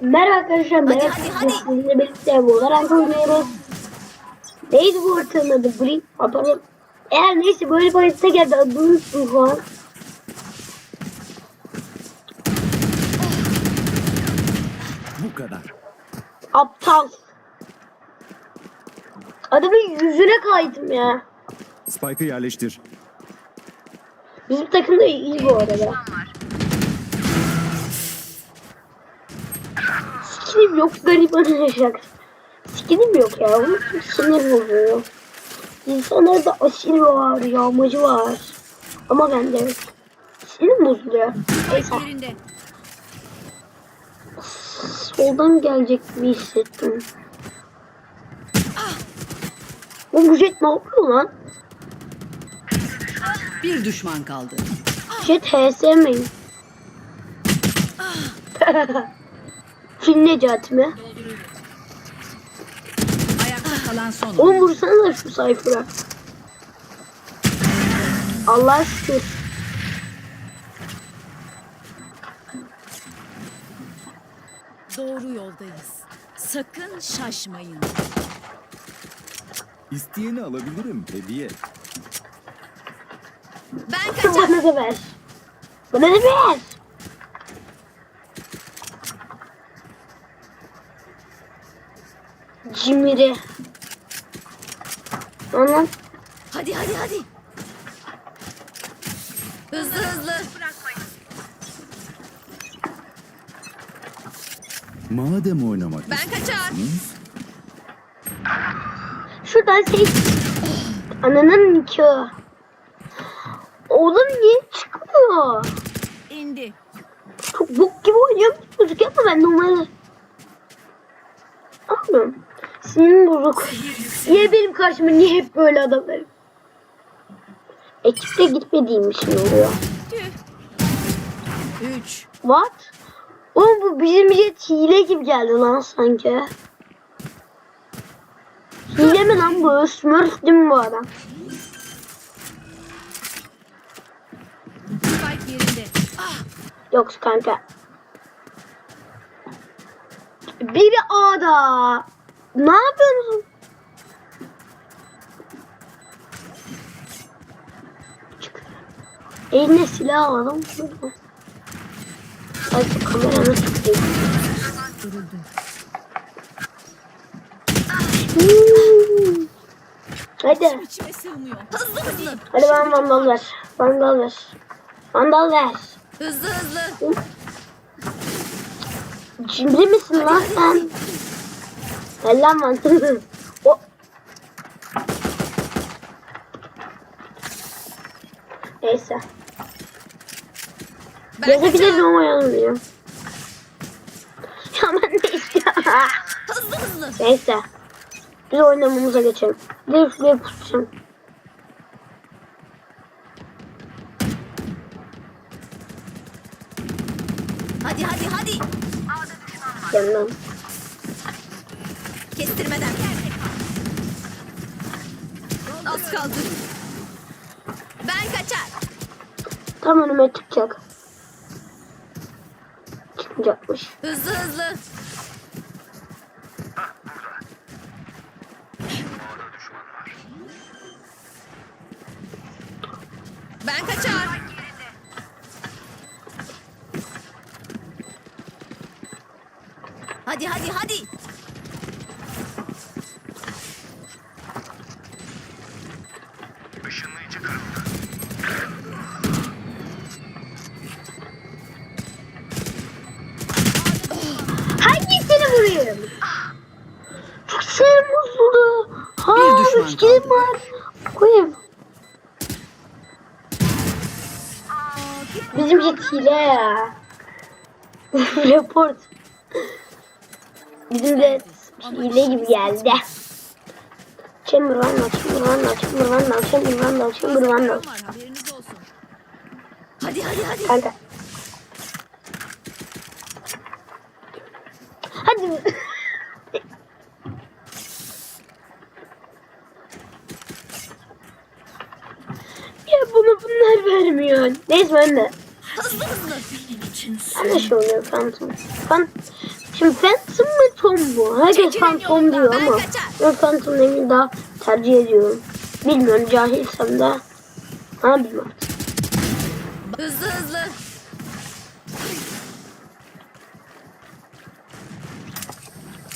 Merhaba arkadaşlar. Merhaba. hadi, hadi. Sizinle birlikte olarak oynuyoruz. Neydi bu haritanın adı? Green atalım. Eğer neyse böyle bir harita geldi. Adını unuttum şu an. Bu kadar. Aptal. Adamın yüzüne kaydım ya. Spike'ı yerleştir. Bizim takım da iyi bu arada. Skinim yok gariban olacak. Skinim yok ya. Onun için sinir bozuyor. İnsanlarda asil var, yağmacı var. Ama bende yok. Sinirim bozuluyor. Neyse. Soldan gelecek gibi hissettim. Bu jet ne yapıyor lan? Bir düşman kaldı. Jet HS mi? Fil Necati mi? Ayakta kalan son. Oğlum vursana şu sayfara. Allah şükür. Doğru yoldayız. Sakın şaşmayın. İsteyeni alabilirim hediye. Ben kaçar. Bana da ver. Bana da ver. Cimri. Anam. Hadi hadi hadi. Hızlı hızlı. Madem oynamak Ben kaçar. Şuradan şey... Ananın nikahı. Oğlum niye çıkmıyor? İndi. Çok bok gibi oynuyor çocuk yapma ben normalde. Anlıyorum. Sinirim bozuk. Niye benim karşıma niye hep böyle adamlar? Ekipte gitmediğim için oluyor. Üç. What? Oğlum bu bizim jet hile gibi geldi lan sanki. Hile mi lan bu? Smurf değil mi bu adam? Ah. Yok kanka. Biri A'da. Ne yapıyorsunuz? Çık. Eline silah alalım. Hadi kameranı tutayım. Hmm. Hadi. İçime sığmıyor. Hızlı hızlı. Hadi bana vandal ver. Vandal ver. Vandal ver. Hızlı hızlı. Cimri misin lan sen? Gel lan vandal. o. Neyse. Kaçar. ama yazmıyorum. Ya ben de istiyorum. Hızlı hızlı. Neyse. Biz oynamamıza geçelim. Bir şuraya pusacağım. Hadi hadi hadi. Yandan. Kestirmeden. Az kaldı. Ben kaçar. Tam önüme çıkacak. Çıkmayacakmış. Hızlı hızlı. Ben kaçar. Hadi hadi hadi. Hangisini vurayım? Çok sinirim bozuldu. Ha, Bir düşman üç kilim kaldı. var. Koyayım. Bizim jet hile ya. Report. Bizim de hile gibi geldi. Chamber Vandal, Chamber Vandal, Chamber Vandal, Chamber Vandal, Chamber Vandal. var haberiniz olsun. Hadi hadi hadi. Kanka. Hadi. ya bunu bunlar vermiyor. Neyse ben de. Hızlı hızlı. Ben de şey oluyor Phantom. Ben Şimdi Phantom mı Tom mu? Herkes Phantom diyor ama ben Phantom emin daha tercih ediyorum. Bilmiyorum cahilsem de. Ha bilmiyorum. Hızlı hızlı.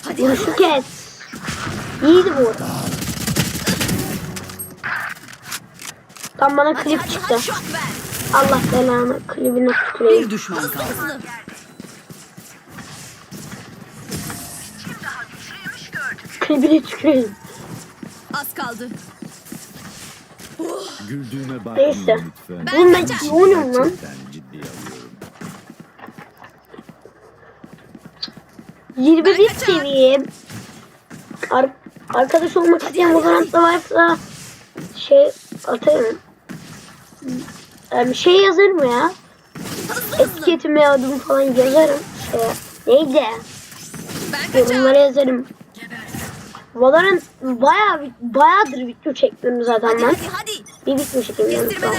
Hadi hadi. Vuruşu kes. İyiydi bu. Tam bana Hadi klip hadi çıktı. hadi ver. Allah belanı klibine tüküreyim. Bir düşman kaldı. Klibine tüküreyim. Az kaldı. Güldüğüme bakmayın Neyse. lütfen. Ben Oğlum ben iyi oynuyorum lan. Gerçekten ciddiye alıyorum. 21 Ben kaçar. seviye. Ar arkadaş olmak isteyen Valorant'ta varsa şey atarım. Yani şey yazarım ya. Hızlı hızlı. Etiketime adımı falan yazarım. Şey, neydi? Yorumlara yazarım. Valorant bayağı bayağıdır video çekmiyorum zaten Hadi ben. hadi hadi. Bir video. Kestirmeden.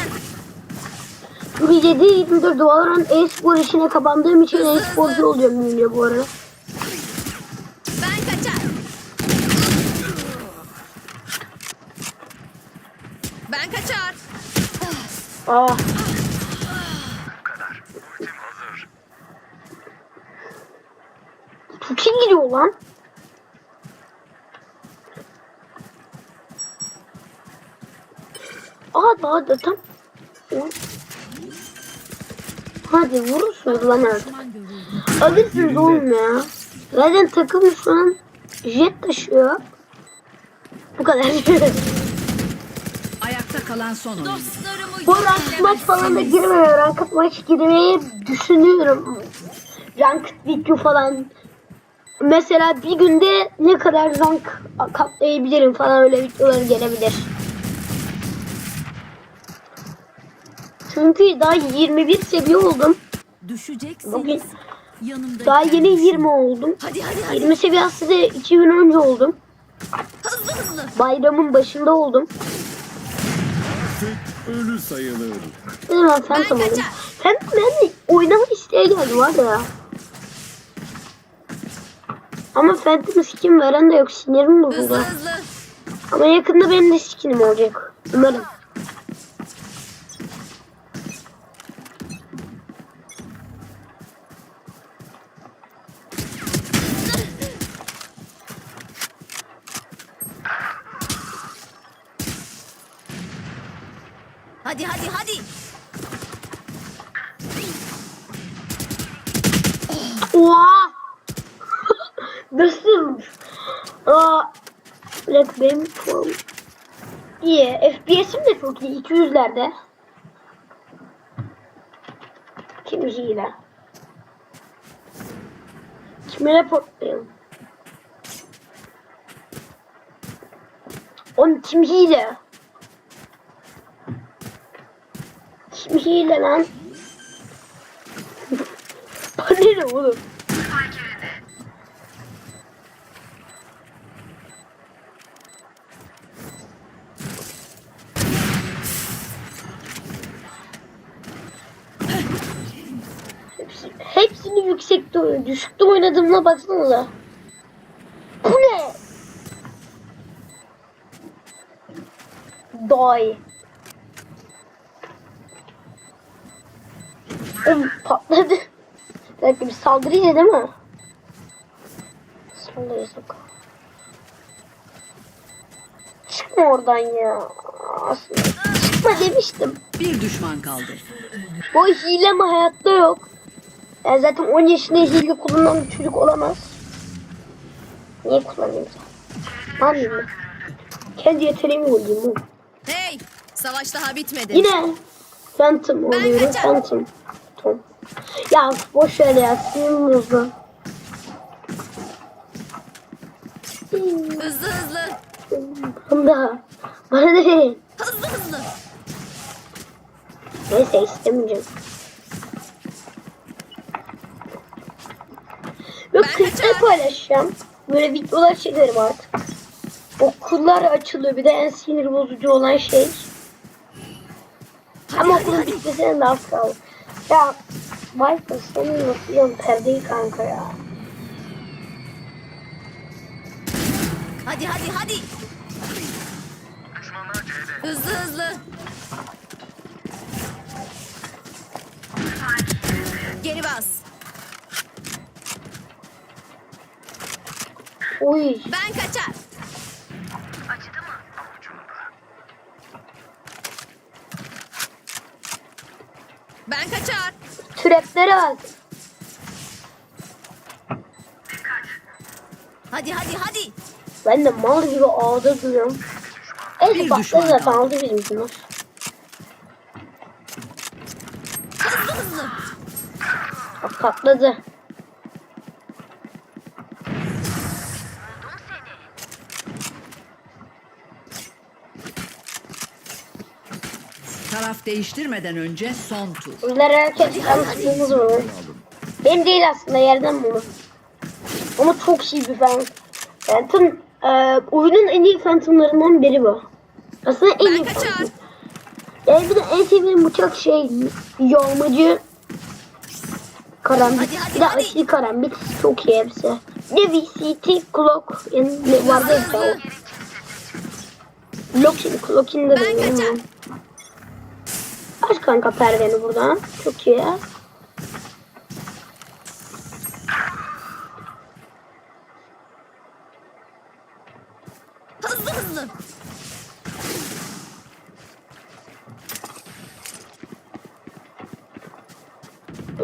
Çünkü 7 24 Valorant e-spor işine kapandığım için e-sporcu oluyorum büyüyor bu arada. Ben kaçar. Ben kaçar. Ah. Çok iyi gidiyor lan. Aa daha da tam. Hadi vurursunuz lan artık. Alırsınız oğlum ya. Zaten takım şu an jet taşıyor. Bu kadar. Kalan son Bu rank maç falan da girmiyor. Rank maç girmeyi düşünüyorum. Rank video falan. Mesela bir günde ne kadar rank katlayabilirim falan öyle videolar gelebilir. Çünkü daha 21 seviye oldum. Düşeceksiniz. Bugün Yanımda daha yeni 20 oldum. Hadi hadi hadi. 20 seviyesi de 2 gün önce oldum. Hızlı hızlı. Bayramın başında oldum. Ölü sayılır. Phantom Ben oldum. kaçar. Phantom ben de oynama isteği geldi var ya. Ama Phantom skin veren de yok. Sinirim bozuldu. Ama yakında benim de skinim olacak. Umarım. Hadi hadi hadi. Oha! Nasıl? Aa, dakika benim. İyi. FPS'im de çok iyi. 200'lerde. Kim hile? Kimi reportlayalım? Oğlum kim hile? Kim hile lan? Bana oğlum? Hepsi, hepsini yüksekte oynuyor. Düşükte oynadığımda baksanıza. Bu ne? Doy. Oğlum patladı. Dakika bir saldırıydı değil mi? Saldırı sok. Çıkma oradan ya. Aslında çıkma demiştim. Bir düşman kaldı. Bu hile mi hayatta yok. Yani zaten 10 yaşında hile kullanan bir çocuk olamaz. Niye kullanayım sen? Anladın mı? Kendi yeteneğimi oğlum. Hey. Savaş daha bitmedi. Yine Phantom oluyorum. Phantom. Ya boş ver ya. Sinirim bozdu. Hızlı hızlı. Bunda. Bana da verin. Hızlı hızlı. Neyse istemeyeceğim. Yok kaçar. paylaşacağım. Böyle videolar çekerim artık. Okullar açılıyor. Bir de en sinir bozucu olan şey. Ama okulun bitmesine de az kaldı. Ya Michael seni unutluyorum perdeyi kanka ya. Hadi hadi hadi. Hızlı hızlı. Geri bas. Uy. Ben kaçar. Türeplere bak. Hadi hadi hadi. Ben de mal gibi ağda duruyorum. Düşman patladı zaten aldı bizimkiler. Hızlı hızlı. Patladı. Taraf değiştirmeden önce son tur. Bizler herkes tanıştığımız var. Benim değil aslında yerden bunu. Ama çok iyi bir Phantom. Phantom e, oyunun en iyi Phantom'larından biri bu. Aslında en Ben iyi. Phantom. Yani bir de en sevdiğim bıçak şey yağmacı karambit. Hadi, hadi, bir de aşırı karambit çok iyi hepsi. Bir de VCT Clock yani ne vardı ya o. Clock'in, Clock'in de Ben kaçar. Aç kanka perdeni buradan. Çok iyi. Hızlı hızlı.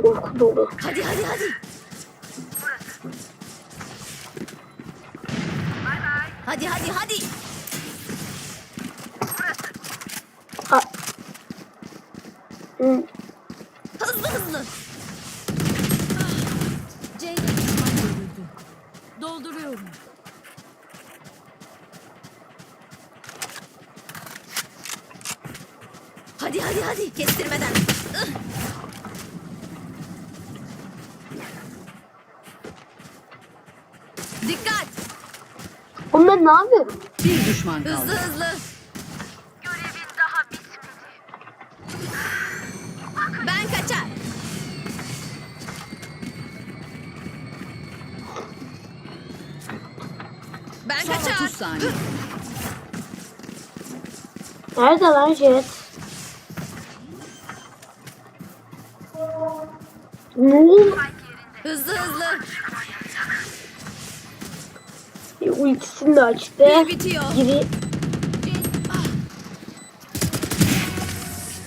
Uyku dolu. Hadi hadi hadi. Hadi hadi hadi. Ha. Hı. Hızlı hızlı. C'de düşman görüldü. Dolduruyorum. Hadi hadi hadi. Kestirmeden. Ih. Dikkat. Oğlum ben ne yapıyorum? Bir düşman kaldı. Hızlı hızlı. Ben kaçar. Ben Son kaçar. 30 saniye. Nerede lan Jet? Hızlı hızlı. Ultisini de açtı. Bir bitiyor. Giri.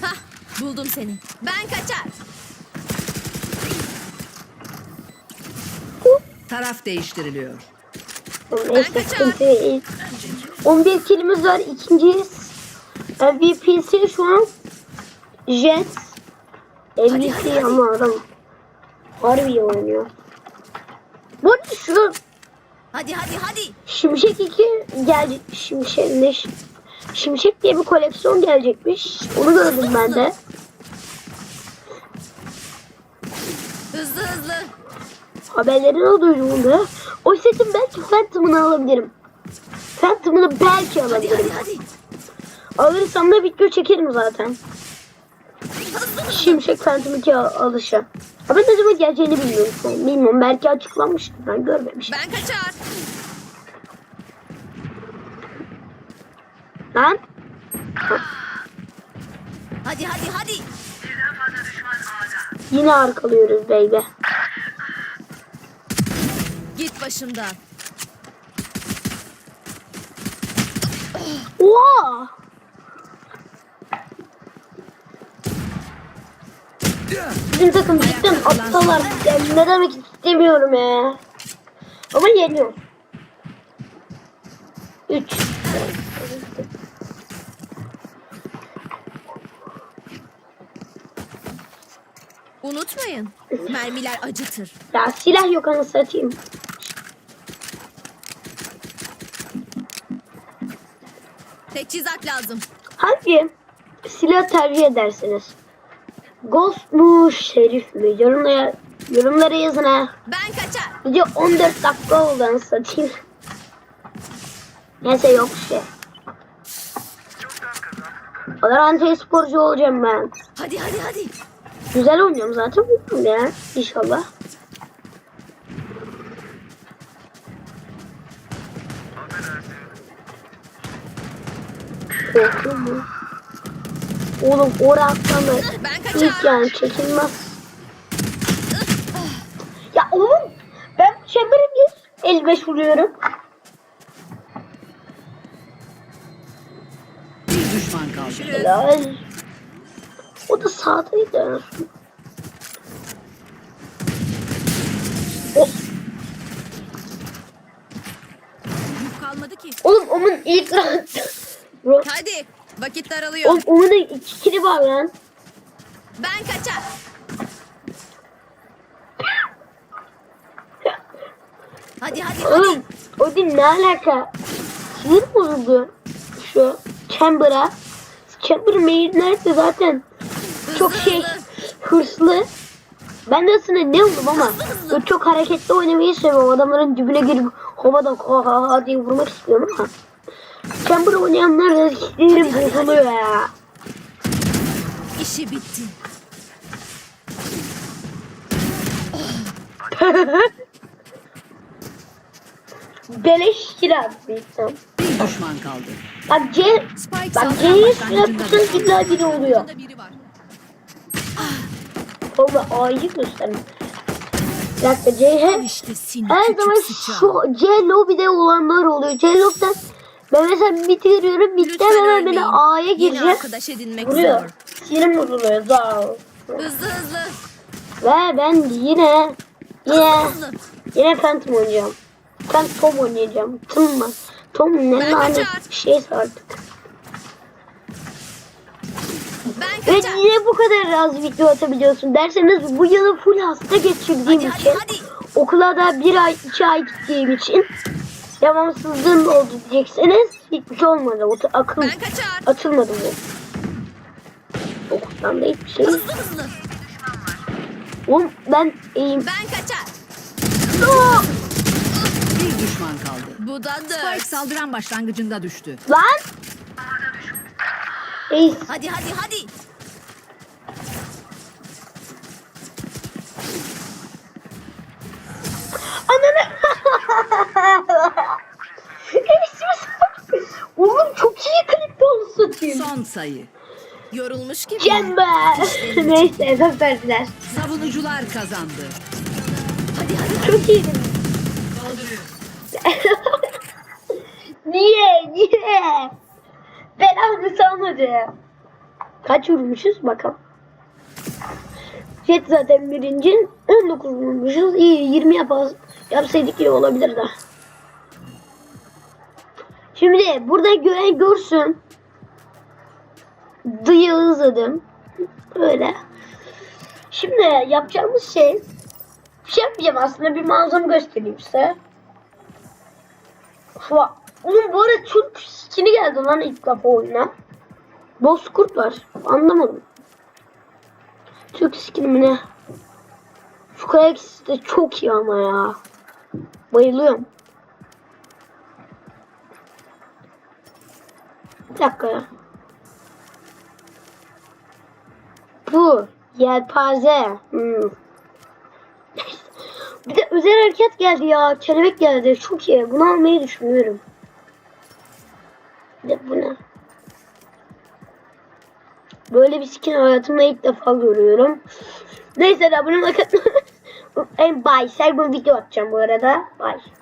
Hah, buldum seni. Ben kaçar. Taraf değiştiriliyor. Neyse kaçar. sıkıntı değil. 11 kilimiz var. İkinciyiz. MVP'si şu an Jet. MVP ama adam harbi oynuyor. Bu arada şu Hadi hadi hadi. Şimşek 2 gelecek. Şimşek ne? Şimşek diye bir koleksiyon gelecekmiş. Onu gördüm ben de. Hızlı hızlı. Haberlerini duydum da. O setin belki Phantom'ını alabilirim. Phantom'ını belki Hadi alabilirim. hadi hadi. Alırsam da video çekerim zaten. Hızlı. Şimşek Phantom 2 al- alışı. Ama ne zaman geleceğini bilmiyorum. Bilmiyorum. Belki açıklanmıştır. Ben görmemişim. Ben kaçar. Lan. Hadi hadi hadi. Yine arkalıyoruz baby. Git başımdan. Oha! Bizim takım cidden aptallar. Yani ne demek istemiyorum ya. Ama yeniyor. 3. Unutmayın. Mermiler acıtır. Ya silah yok anasını satayım. Teçhizat lazım. Hangi silah tercih edersiniz? Ghost mu, Şerif mi? Yorumlara, yorumlara yazın ha. Ben kaçar. Video 14 dakika oldu anasını satayım. Neyse yok şey. Valorant sporcu olacağım ben. Hadi hadi hadi. Güzel oynuyorum zaten bilmiyorum ya inşallah. Korkuyor mu? Oğlum oraya atlama. Ben İlk yani çekilmez. Ya oğlum ben çembere 55 vuruyorum. Bir düşman kaldı. Helal. Sağdaydı. O, kalmadı ki. oğlum onun ilk Bro, Hadi. Vakit daralıyor. oğlum onun da iki kili var lan. Ben kaçar. Hadi hadi hadi. Oğlum o değil ne alaka? Sinir bozuldu şu Chamber'a. Chamber nerede zaten çok şey hırslı. Ben de aslında ne oldum ama böyle çok hareketli oynamayı seviyorum. Adamların dibine girip havadan ha ha ha diye vurmak istiyorum ama. Chamber oynayanlar da sinirim bozuluyor ya. İşi bitti. Beleş kira büyüksem. Bir düşman kaldı. Bak C, bak C'yi yapırsan illa biri oluyor. Biri var. Oğlum A'yı gösterin. Bir dakika C hep işte seni her küçük zaman sıçan. şu C lobide olanlar oluyor. C lobiden ben mesela mid giriyorum. Midden Lütfen hemen ölmeyin. beni A'ya Yeni gireceğim. arkadaş edinmek Vuruyor. zor. Sinirim bozuluyor. Zaa. Hızlı hızlı. Ve ben yine yine Hızlı. yine Phantom oynayacağım. Ben Tom oynayacağım. Tom mu? Tom ne Ben lanet kaçar. bir şeyse artık. Ve niye bu kadar az video atabiliyorsun derseniz bu yılı full hasta geçirdiğim Hadi hadi için hadi. okula da bir ay iki ay gittiğim için devamsızlığım oldu diyecekseniz hiçbir şey olmadı. O akıl atılmadı bu. Okuldan da hiçbir şey. Hızlı hızlı. Oğlum ben iyiyim. Ben kaçar. Bir düşman kaldı. Bu da Spike dört. saldıran başlangıcında düştü. Lan! Hadi hadi hadi. Oğlum çok iyi klipte onu satayım. Son sayı. Yorulmuş gibi. Cember. Neyse efendim verdiler. Savunucular kazandı. Hadi hadi. Çok iyiydi. niye? Niye? Belanı salmadı. Kaç vurmuşuz bakalım. Jet zaten birinci. 19 vurmuşuz. İyi 20 yapaz, yapsaydık iyi olabilirdi. Şimdi burada gören görsün. Dıyı hızladım. Öyle. Şimdi yapacağımız şey bir şey yapmayacağım aslında bir manzara göstereyim size. Fa Oğlum bu arada Türk skini geldi lan ilk defa oyuna. Bozkurt var. Anlamadım. Türk skini mi ne? Şu kayak de çok iyi ama ya. Bayılıyorum. Dakika. Bu yelpaze. Hmm. Bir de özel hareket geldi ya. Kelebek geldi. Çok iyi. Bunu almayı düşünüyorum. Bir de bu ne? Böyle bir skin hayatımda ilk defa görüyorum. Neyse de bunu en bye. Her gün video atacağım bu arada. Bye.